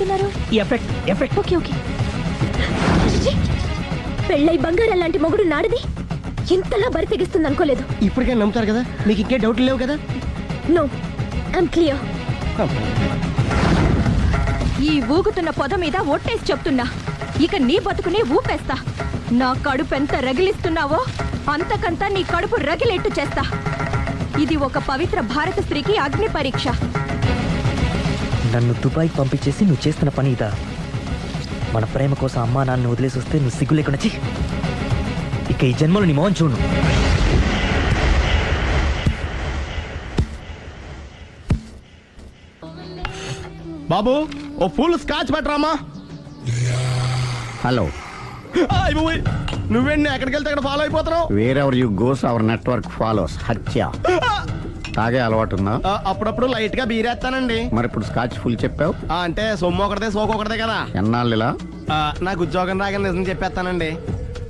చెప్తున్నారు? Effect effect. Okay okay. పెళ్ళై బంగారం లాంటి మొగుడు నాడిది? ఇంతలా బరి తెగిస్తుంది అనుకోలేదు. ఇప్పటికైనా నమ్ముతారు కదా? మీకు ఇంకే డౌట్లు లేవు కదా? No I'm clear. ఈ ఊగుతున్న పొద మీద ఒట్టేసి చెప్తున్నా. ఇక నీ బతుకునే ఊపేస్తా. నా కడుపు ఎంత రగిలిస్తున్నావో అంతకంతా నీ కడుపు రగిలేట్టు చేస్తా. ఇది ఒక పవిత్ర భారత స్త్రీకి అగ్ని పరీక్ష. నన్ను దుబాయ్ పంపించేసి నువ్వు చేస్తున్న పని ఇదా? మన ప్రేమ కోసం అమ్మా నాన్న వదిలేసి వస్తే నువ్వు సిగ్గు లేకుండా చి ఇక ఈ జన్మలో నీ మోహన్ చూడు. బాబు ఓ ఫుల్ స్కాచ్ పెట్టరామా? హలో. నువ్వేంటి ఎక్కడికి వెళ్తే అక్కడ follow అయిపోతున్నావు? Wherever you goes our network follows హత్య తాగే అలవాటు ఉందా ఆ, అప్పుడప్పుడు లైట్గా బీరేస్తానండి మరి ఇప్పుడు స్కాచ్ ఫుల్ చెప్పావు? ఆ, అంటే సొమ్ము ఒకటిదే సోకు ఒకటిదే కదా. ఎన్నాళ్ళు ఇలా ఆ, నాకు ఉద్యోగం రాగానే నిజం చెప్పేస్తానండి.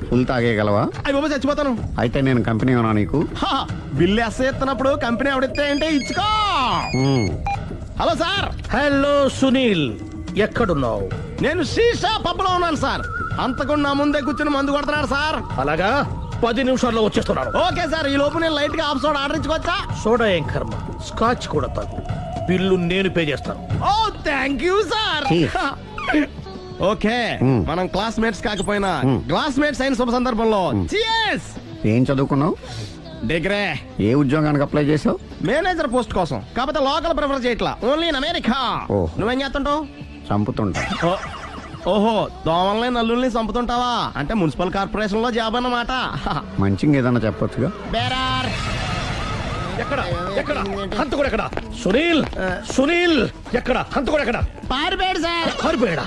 ఫుల్ తాగేయగలవా? అయ్యి బాబు చచ్చిపోతాను. అయితే నేను కంపెనీ ఉన్నా నీకు? హా, బిల్లు ఎస్ ఎత్తినప్పుడు కంపెనీ ఎవడితే అంటే ఇచ్చుకో. Hello sir. హలో సునీల్. ఎక్కడున్నావు? నేను శీషా పబ్లో ఉన్నాను సార్. అంతకుండా నా ముందే కూర్చుని మందు కొడుతున్నాడు సార్. అలాగా? పది నిమిషాల్లో వచ్చేస్తున్నాను ఓకే సార్ ఈ లోపు నేను లైట్గా ఆఫ్ సోడా ఆర్డర్ ఇచ్చుకోవచ్చా? సోడా ఏం కర్మ? స్కాచ్ కూడా తాగు బిల్లు నేను పే చేస్తాను. ఓ థ్యాంక్ యూ సార్. ఓకే. మనం క్లాస్మేట్స్ కాకపోయినా. క్లాస్మేట్స్ అయిన శుభ సందర్భంలో. చియర్స్ ఏం చదువుకున్నావు? డిగ్రే. ఏ ఉద్యోగానికి అప్లై చేసావు మేనేజర్ పోస్ట్ కోసం. కాకపోతే లోకల్ ప్రిఫర్ చేయట్లా. Only in America. నువ్వేం చేస్తుంటావు? చంపుతుంటా. ఓ- ఓహో దోమల్ని నల్లుల్ని చంపుతుంటావా? అంటే మున్సిపల్ కార్పొరేషన్లో జాబ్ అన్నమాట. మంచిగా ఏదన్నా చెప్పొచ్చుగా. బేరార్. ఎక్కడ? ఎక్కడ? హంతకుడు ఎక్కడ? సునీల్? సునీల్? ఎక్కడ? హంతకుడు ఎక్కడ? పారిపోయాడు సార్. పారిపోయాడా?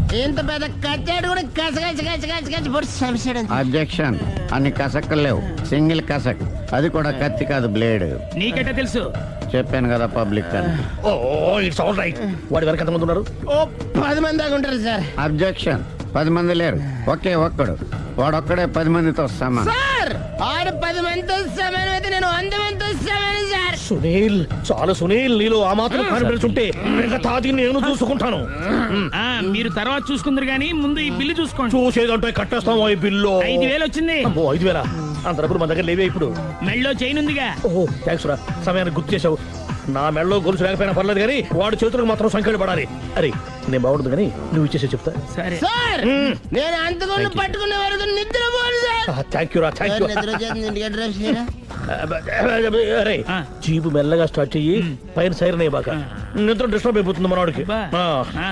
ఇంత పెద్ద కచ్చాడు కూడా కచ్చ కచ్చ కచ్చ కచ్చ కచ్చ పొడి చంపేశాడు. అబ్జెక్షన్. అన్ని కసక్కులు లేవు సింగిల్ కసక్. అది కూడా కత్తి కాదు బ్లేడ్. నీకెట్టా తెలుసు? చెప్పాను కదా పబ్లిక్ అని. Oh it's all right. వాడి వెనక ఎంతమంది ఉన్నారు? ఓ పది మంది దాకా ఉంటారు సార్. అబ్జెక్షన్. పది మంది లేరు. ఒకే ఒక్కడు. వాడొక్కడే పది మందితో సమానం. సార్ ఆడు పది మందితో సమానం అయితే నేను వంద మందితో సమానం సునీల్ చాలు సునీల్ నీలో ఆ మాత్రం కాన్ఫిడెన్స్ ఉంటే మిగతాది నేను చూసుకుంటాను. ఆ మీరు తర్వాత చూసుకుందరు గానీ ముందు ఈ బిల్లు చూసుకోండి. చూసేదంటే కట్టేస్తాం ఈ బిల్లు. ఐదు వేలు వచ్చింది. అమ్మో ఐదు వేల? అంత డబ్బులు మన దగ్గర లేవే ఇప్పుడు. మెళ్ళో చైన్ ఉందిగా. ఓహో థ్యాంక్స్ రా. సమయానికి గుర్తు చేసావు నా మెడలో గొలుసు లేకపోయినా పర్లేదు కానీ వాడి చేతులకు మాత్రం సంఖ్యలు పడాలి. అరే నేను బాగుండదు కానీ నువ్వు ఇచ్చేసే చెప్తా. సరే. సార్ నేను అంతకుండా పట్టుకునే వరకు నిద్ర పోను సార్. థ్యాంక్ యూ రా థ్యాంక్ యూ నిద్ర వచ్చేస్తుంది ఇంటికి అడ్రస్ చేయరా అరే ఆ. జీపు మెల్లగా స్టార్ట్ చెయ్యి పైన సైరన్ బాక నిద్ర డిస్టర్బ్ అయిపోతుంది మనవాడికి బా. ఆ.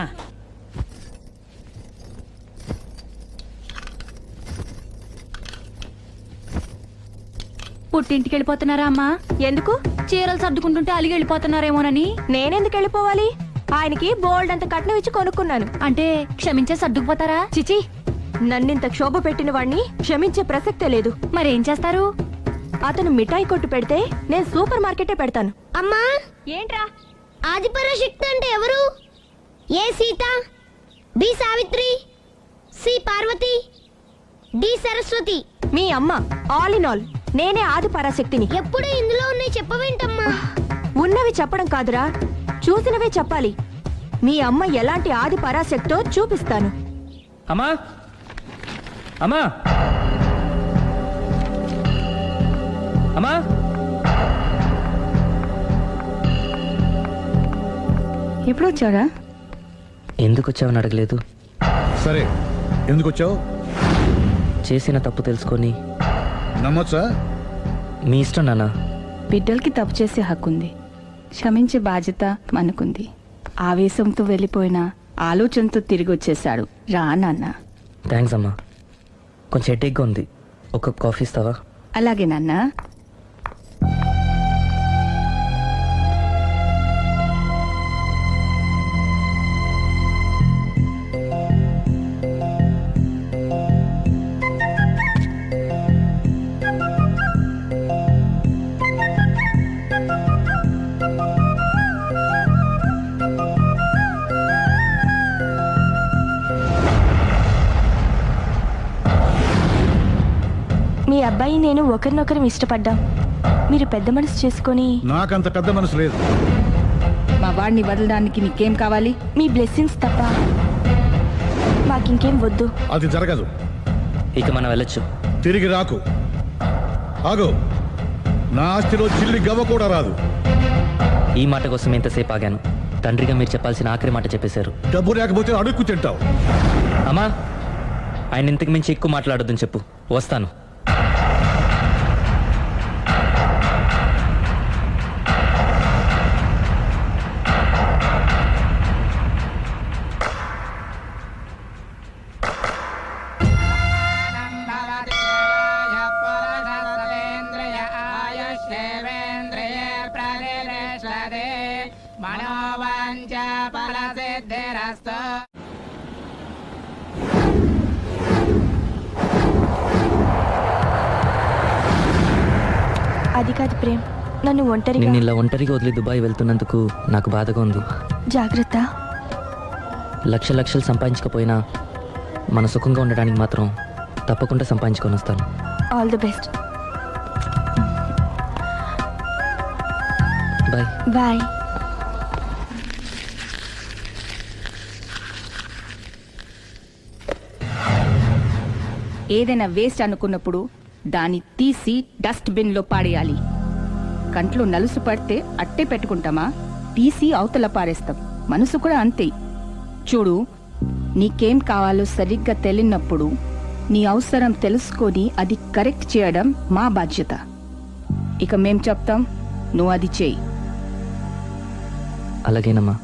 పుట్టింటికి వెళ్ళిపోతున్నారా అమ్మా? ఎందుకు? చీరలు సర్దుకుంటుంటే అలిగి వెళ్ళిపోతున్నారేమోనని నేనెందుకు వెళ్ళిపోవాలి ఆయనకి బోల్డ్ అంత కట్నం ఇచ్చి కొనుక్కున్నాను. అంటే క్షమించే సర్దుకుపోతారా? చిచి నన్నింత క్షోభ పెట్టిన వాణ్ణి క్షమించే ప్రసక్తే లేదు. మరేం చేస్తారు? అతను మిఠాయి కొట్టు పెడితే నేను సూపర్ మార్కెటే పెడతాను. అమ్మా! ఏంట్రా? ఆదిపరాశక్తి అంటే ఎవరు? A Sita? B Savitri? C Parvati? D Saraswati? మీ అమ్మ. ఆల్ ఇన్ ఆల్ నేనే ఆది పరాశక్తిని. ఎప్పుడు ఇందులో ఉన్నాయి చెప్పవేంటమ్మా? ఉన్నవి చెప్పడం కాదురా. చూసినవే చెప్పాలి. మీ అమ్మ ఎలాంటి ఆది పరాశక్తో చూపిస్తాను. అమ్మా! అమ్మా! అమ్మా! ఎప్పుడు వచ్చారా ఎందుకు వచ్చావని అడగలేదు. సరే ఎందుకు వచ్చావు చేసిన తప్పు తెలుసుకొని నమ్మొచ్చా? మీ ఇష్టం నాన్న. బిడ్డలకి తప్పు చేసే హక్కుంది. క్షమించే బాధ్యత మనకుంది. ఆవేశంతో వెళ్ళిపోయిన ఆలోచనతో తిరిగి వచ్చేశాడు రా నాన్న. థ్యాంక్స్ అమ్మా. కొంచెం హెడేక్గా ఉంది. ఒక కాఫీ ఇస్తావా? అలాగే నాన్న. అబ్బాయి నేను ఒకరినొకరం ఇష్టపడ్డాం. మీరు పెద్ద మనసు చేసుకొని నాకంత పెద్ద మనసు లేదు. మా వాడిని వదలడానికి నీకేం కావాలి? మీ బ్లెస్సింగ్స్ తప్ప మాకింకేం వద్దు. అది జరగదు. ఇక మనం వెళ్ళొచ్చు. తిరిగి రాకు. ఆగు. నా ఆస్తిలో చిల్లి గవ్వ కూడా రాదు. ఈ మాట కోసం ఎంతసేపు ఆగాను. తండ్రిగా మీరు చెప్పాల్సిన ఆఖరి మాట చెప్పేశారు. డబ్బు లేకపోతే అడుక్కు తింటావు. అమ్మా ఆయన ఇంతకు మించి ఎక్కువ మాట్లాడొద్దని చెప్పు. వస్తాను. మనోవాంచ ఫలసిద్ధిరస్తు. అది కాదు ప్రేమ్. నన్ను ఒంటరిగా నిన్ను ఇలా ఒంటరిగా వదిలి దుబాయ్ వెళ్తున్నందుకు నాకు బాధగా ఉంది. జాగ్రత్త. లక్ష లక్షలు సంపాదించకపోయినా మన సుఖంగా ఉండడానికి మాత్రం తప్పకుండా సంపాదించుకొని వస్తాను. All the best bye. Bye. ఏదైనా వేస్ట్ అనుకున్నప్పుడు దాన్ని తీసి డస్ట్లో పాడేయాలి కంట్లో నలుసు పడితే అట్టే పెట్టుకుంటామా? తీసి అవతల పారేస్తాం. మనసు కూడా అంతే. చూడు నీకేం కావాలో సరిగ్గా తెలియనప్పుడు నీ అవసరం తెలుసుకొని అది కరెక్ట్ చేయడం మా బాధ్యత. ఇక మేం చెప్తాం నువ్వు అది చేయి. అలాగేనమ్మా.